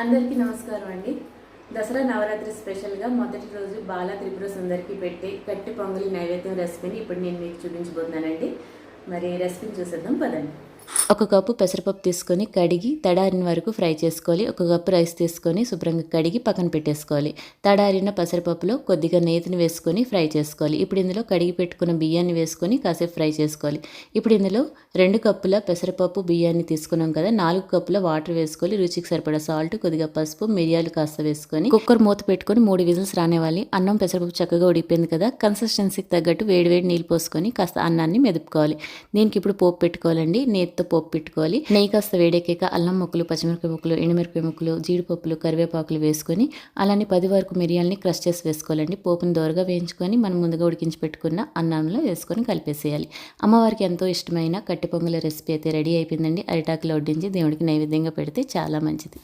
అందరికీ నమస్కారం అండి. దసరా నవరాత్రి స్పెషల్గా మొదటి రోజు బాల త్రిపుర సుందరికి పెట్టి కట్టి పొంగలి నైవేద్యం రెసిపీని ఇప్పుడు నేను మీకు చూపించబోతున్నానండి. మరి రెసిపీని చూసేద్దాం పదండి. ఒక కప్పు పెసరపప్పు తీసుకొని కడిగి తడారిన వరకు ఫ్రై చేసుకోవాలి. ఒక కప్పు రైస్ తీసుకొని శుభ్రంగా కడిగి పక్కన పెట్టేసుకోవాలి. తడారిన పెసరపప్పులో కొద్దిగా నేతిని వేసుకొని ఫ్రై చేసుకోవాలి. ఇప్పుడు ఇందులో కడిగి పెట్టుకున్న బియ్యాన్ని వేసుకొని కాసేపు ఫ్రై చేసుకోవాలి. ఇప్పుడు ఇందులో రెండు కప్పుల పెసరపప్పు బియ్యాన్ని తీసుకున్నాం కదా నాలుగు కప్పుల వాటర్ వేసుకోవాలి. రుచికి సరిపడా సాల్ట్ కొద్దిగా పసుపు మిరియాలు కాస్త వేసుకొని కుక్కర్ మూత పెట్టుకొని మూడు విజిల్స్ రానివ్వాలి. అన్నం పెసరపప్పు చక్కగా ఉడిపోయింది కదా కన్సిస్టెన్సీకి తగ్గట్టు వేడి వేడి నీళ్ళు పోసుకొని కాస్త అన్నాన్ని మెదుపుకోవాలి. దీనికి ఇప్పుడు పోపు పెట్టుకోవాలండి. నేతితో పోపు పెట్టుకోవాలి నెయ్యి కాస్త వేడెక్కాక అల్లం ముక్కలు పచ్చిమిరపకాయ ముక్కలు ఎండుమిరపకాయ ముక్కలు జీడిపప్పులు కరివేపాకులు వేసుకొని అలానే పది వరకు మిరియాలని క్రష్ చేసి వేసుకోవాలండి. పోపును దోరగా వేయించుకొని మనం ముందుగా ఉడికించి పెట్టుకున్న అన్నంలో వేసుకొని కలిపేసేయాలి. అమ్మవారికి ఎంతో ఇష్టమైన కట్టి పొంగల రెసిపీ అయితే రెడీ అయిపోయిందండి. అరిటాకులో వడ్డించి దేవుడికి నైవేద్యంగా పెడితే చాలా మంచిది.